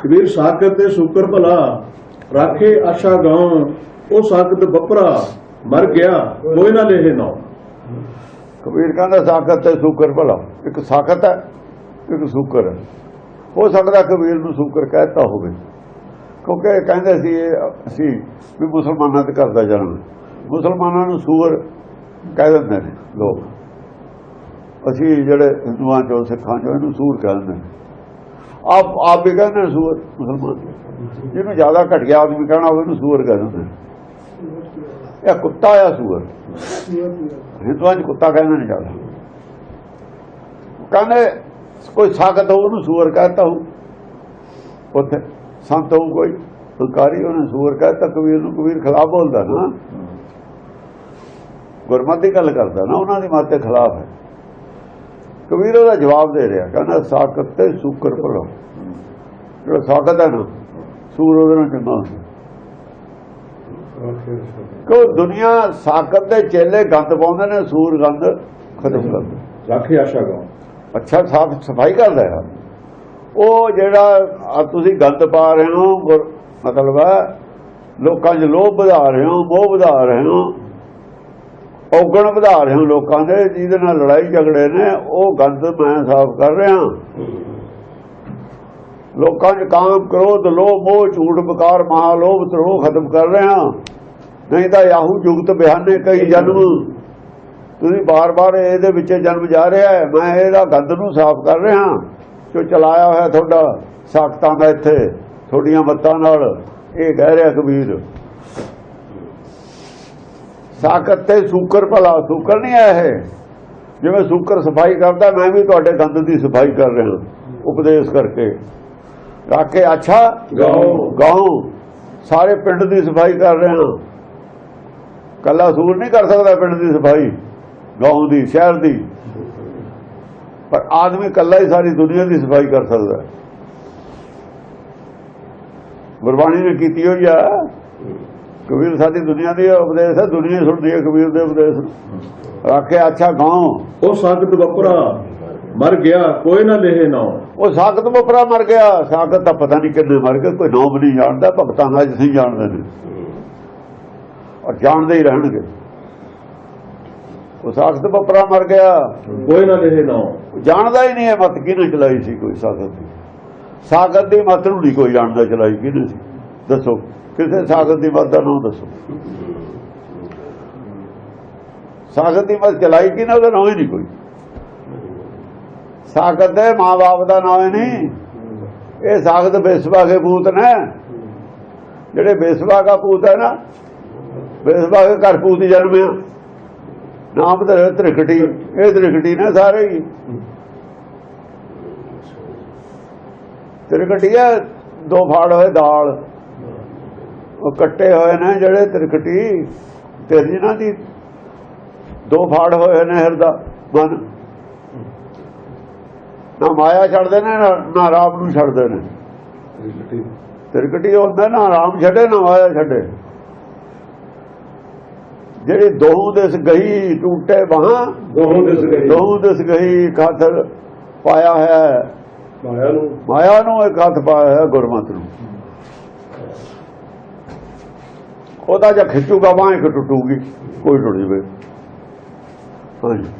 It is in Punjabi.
ਕਬੀਰ ਸਾਕਤ ਤੇ ਸ਼ੁਕਰ ਭਲਾ, ਰਾਖੇ ਆਸ਼ਾ ਗਾਉ ਉਹ ਸਾਕਤ ਬੱਪਰਾ, ਮਰ ਗਿਆ, ਕੋਈ ਨਾ ਲੇਹ ਨਾ ਕਬੀਰ ਕਹਿੰਦਾ ਸਾਖਤ ਤੇ ਸ਼ੂਕਰ ਭਲਾ, ਇੱਕ ਸਾਖਤ ਹੈ, ਇੱਕ ਸ਼ੂਕਰ ਹੈ। ਹੋ ਸਕਦਾ ਕਬੀਰ ਨੂੰ ਸ਼ੂਕਰ ਕਹਿਤਾ ਹੋਵੇ, ਕਿਉਂਕਿ ਕਹਿੰਦੇ ਸੀ ਅਸੀਂ ਵੀ ਮੁਸਲਮਾਨਾਂ ਦੇ ਘਰ ਦਾ ਜਨਮ ਮੁਸਲਮਾਨਾਂ ਨੂੰ ਸੂਰ ਕਹਿ ਦਿੰਦੇ ਨੇ ਲੋਕ। ਅਸੀਂ ਜਿਹੜੇ ਹਿੰਦੂਆਂ ਚੋਂ ਸਿੱਖਾਂ ਚੋਂ ਇਹਨੂੰ ਸੂਰ ਕਹਿ ਦਿੰਦੇ ਨੇ। ਆਪ ਆਪ ਵੀ ਕਹਿੰਦੇ ਨੇ ਸੂਰ ਮੁਸਲਮਾਨ। ਜਿਹਨੂੰ ਜ਼ਿਆਦਾ ਘਟਿਆ ਆਦਮੀ ਕਹਿਣਾ ਉਹਨੂੰ ਸੂਰ ਕਹਿ ਨੇ। ਇਹ ਕੁੱਤਾ ਆ ਸੂਰ। ਹਿੰਦੂਆਂ 'ਚ ਕੁੱਤਾ ਕਹਿੰਦੇ ਨੇ ਜ਼ਿਆਦਾ। ਕਹਿੰਦੇ ਕੋਈ ਸਾਖਤ ਹੋ ਉਹਨੂੰ ਸੂਰ ਕਹਤਾ ਹੋ ਉੱਥੇ ਸੰਤ ਹੋ ਕੋਈ ਹੰਕਾਰੀ ਉਹਨੇ ਸੂਰ ਕਹਤਾ, ਕਬੀਰ ਨੂੰ ਕਬੀਰ ਖਿਲਾਫ ਬੋਲਦਾ ਨਾ। ਗੁਰਮਤਿ ਦੀ ਗੱਲ ਕਰਦਾ ਨਾ, ਉਹਨਾਂ ਦੀ ਮੱਤ ਦੇ ਖਿਲਾਫ ਹੈ। ਕਬੀਰ ਉਹਦਾ ਜਵਾਬ ਦੇ ਰਿਹਾ ਕਹਿੰਦਾ ਸਾਖਤ ਤੇ ਸ਼ੂਕਰ ਭਲਾ ਜਿਹੜਾ ਸਾਖਤ ਹੈ ਨਾ ਸੂਰ ਉਹਦੇ ਨਾਲ ਚੰਗਾ ਹੁੰਦਾ। ਕਿਉਂ ਦੁਨੀਆ ਸਾਖਤ ਦੇ ਚੇਲੇ ਗੰਦ ਪਾਉਂਦੇ ਨੇ ਸੂਰ ਗੰਦ ਖਤਮ ਕਰਦੇ ਰਾਖੇ ਆਸ਼ਾ ਗਾਉ ਅੱਛਾ ਸਾਫ਼ ਸਫ਼ਾਈ ਕਰਦਾ ਹੈ। ਉਹ ਜਿਹੜਾ ਤੁਸੀਂ ਗੰਦ ਪਾ ਰਹੇ ਹੋ ਮਤਲਬ ਲੋਕਾਂ 'ਚ ਲੋਭ ਵਧਾ ਰਹੇ ਹੋ ਮੋਹ ਵਧਾ ਰਹੇ ਹੋ ਔਗਣ ਵਧਾ ਰਹੇ ਹੋ ਲੋਕਾਂ ਦੇ ਜਿਹਦੇ ਨਾਲ ਲੜਾਈ ਝਗੜੇ ਨੇ ਉਹ ਗੰਦ ਮੈਂ ਸਾਫ਼ ਕਰ ਰਿਹਾ। ਲੋਕਾਂ 'ਚ ਕਾਮ ਕ੍ਰੋਧ ਲੋਭ ਮੋਹ ਝੂਠ ਬਕਾਰ ਮਹਾ ਲੋਭ ਤਰੋ ਖਤਮ ਕਰ ਰਿਹਾ। ਨਹੀਂ ਤਾਂ ਯਾਹੂ ਜੁਗਤ ਬਿਆਨੇ ਕਈ ਜਨਮ। ਤੁਸੀਂ ਬਾਰ-ਬਾਰ ਇਹਦੇ ਵਿੱਚ ਜਨਮ ਜਾ ਰਿਹਾ ਹੈ। ਮੈਂ ਇਹਦਾ ਗੰਦ ਨੂੰ ਸਾਫ਼ ਕਰ ਰਿਹਾ। ਜੋ ਚਲਾਇਆ ਹੋਇਆ ਤੁਹਾਡਾ ਸਾਖਤਾਂ ਦਾ ਇੱਥੇ ਤੁਹਾਡੀਆਂ ਮੱਤਾਂ ਨਾਲ ਇਹ ਕਹਿ ਰਿਹਾ ਕਬੀਰ। ਸਾਖਤ ਤੇ ਸ਼ੂਕਰ ਭਲਾ ਸ਼ੂਕਰ ਨਹੀਂ ਹੈ ਇਹ? ਜਿਵੇਂ ਸ਼ੂਕਰ ਸਫ਼ਾਈ ਕਰਦਾ ਮੈਂ ਵੀ ਤੁਹਾਡੇ ਗੰਦ ਦੀ ਸਫ਼ਾਈ ਕਰ ਰਿਹਾ ਉਪਦੇਸ਼ ਕਰਕੇ। ਰਾਕੇ ਅੱਛਾ ਗਾਓ। ਗਾਉ ਸਾਰੇ ਪਿੰਡ ਦੀ ਸਫ਼ਾਈ ਕਰ ਰਿਹਾ। ਕੱਲਾ ਸੂਰ ਨਹੀਂ ਕਰ ਸਕਦਾ ਪਿੰਡ ਦੀ ਸਫ਼ਾਈ ਗਾਉਂ ਦੀ ਸ਼ਹਿਰ ਦੀ। ਪਰ ਆਦਮੀ ਕੱਲਾ ਹੀ ਸਾਰੀ ਦੁਨੀਆ ਦੀ ਸਫ਼ਾਈ ਕਰ ਸਕਦਾ। ਹੈ। ਗੁਰਬਾਣੀ ਨੇ ਕੀਤੀ ਹੋਈ ਆ। ਕਬੀਰ ਸਾਡੀ ਦੁਨੀਆ ਦੀ ਉਪਦੇਸ਼ ਹੈ ਦੁਨੀਆ ਸੁਣਦੀ ਹੈ ਕਬੀਰ ਦੇ ਉਪਦੇਸ਼। ਰਾਖੇ ਅੱਛਾ ਗਾਉਂ ਉਹ ਸਾਕਤ ਬੱਪਰਾ ਮਰ ਗਿਆ ਕੋਈ ਨਾ ਲੇਹ ਨਾ ਉਹ ਸਾਖਤ ਬਪਰਾ ਮਰ ਗਿਆ। ਸਾਖਤ ਤਾਂ ਪਤਾ ਨਹੀਂ ਕਿੰਨੇ ਮਰ ਗਏ ਕੋਈ ਨਾਮ ਨਹੀਂ ਜਾਣਦਾ ਭਗਤਾਂ ਦਾ ਜਿਸੇ ਜਾਣਦੇ ਨੇ ਔਰ ਜਾਣਦੇ ਹੀ ਰਹਿਣਗੇ। ਉਹ ਸਾਖਤ ਬਪਰਾ ਮਰ ਗਿਆ। ਕੋਈ ਨਾ ਲੇਹ ਨਾ ਜਾਣਦਾ ਹੀ ਨਹੀਂ ਹੈ ਮਤ ਕਿਹਨੇ ਚਲਾਈ ਸੀ ਕੋਈ ਸਾਖਤ ਦੀ। ਸਾਖਤ ਦੀ ਮਤ ਨੂੰ ਨਹੀਂ ਕੋਈ ਜਾਣਦਾ ਚਲਾਈ ਕਿਹਨੇ ਸੀ। ਦੱਸੋ। ਕਿਸੇ ਸਾਖਤ ਦੀ ਮਤ ਦਾ ਨਾਮ ਦੱਸੋ। ਸਾਖਤ ਦੀ ਮਤ ਚਲਾਈ ਕਿਹਨੇ ਉਹਦਾ ਨਾਮ ਹੀ ਨਹੀਂ ਕੋਈ। ਸਾਖਤ ਦੇ ਮਾਂ-ਬਾਪ ਦਾ ਨਾਮ ਹੀ ਨਹੀਂ। ਇਹ ਸਾਖਤ ਬੇਸਵਾ ਕੇ ਭੂਤ ਨੇ। ਜਿਹੜੇ ਬੇਸਵਾ ਦਾ ਪੂਤ ਹੈ ਨਾ ਬੇਸਵਾ ਕੇ ਘਰ ਪੂਤ ਹੀ ਜਨਮਿਆ ਨਾਮ ਤੇ ਤ੍ਰਿਕਟੀ ਇਹ ਤ੍ਰਿਕਟੀ ਨੇ ਸਾਰੇ ਹੀ। ਤ੍ਰਿਕਟੀ ਹੈ, ਦੋ ਫਾੜ ਹੋਏ ਦਾਲ। ਉਹ ਕੱਟੇ ਹੋਏ ਨੇ ਜਿਹੜੇ ਤ੍ਰਿਕਟੀ ਤੇਰੀ ਨਾ ਦੀ ਦੋ ਫਾੜ ਹੋਏ ਨੇ ਹਿਰਦਾ ਮਨ ਨਾ ਮਾਇਆ ਛੱਡਦੇ ਨੇ ਨਾ- ਰਾਮ ਨੂੰ ਛੱਡਦੇ ਨੇ। ਤ੍ਰਿਕਟੀ। ਹੁੰਦਾ ਨਾ ਰਾਮ ਛੱਡੇ ਨਾ ਮਾਇਆ ਛੱਡੇ। ਜਿਹੜੀ ਦੋਹੂ ਦਿਸ ਗਈ ਟੂਟੇ ਬਾਹਾਂ ਦੋਹੋਂ ਦਿਸ ਗਏ ਦੋਹੂ ਦਿਸ ਗਈ ਖਾਤਰ ਪਾਇਆ ਹੈ। ਮਾਇਆ ਨੂੰ। ਮਾਇਆ ਨੂੰ ਇੱਕ ਹੱਥ ਪਾਇਆ ਹੈ ਗੁਰਮਤ ਨੂੰ। ਉਹਦਾ ਜਾਂ ਖਿੱਚੂਗਾ ਬਾਹ ਇੱਕ ਟੁੱਟੂਗੀ ਕੋਈ ਟੁੱਟ ਜਵੇ ਹਾਂਜੀ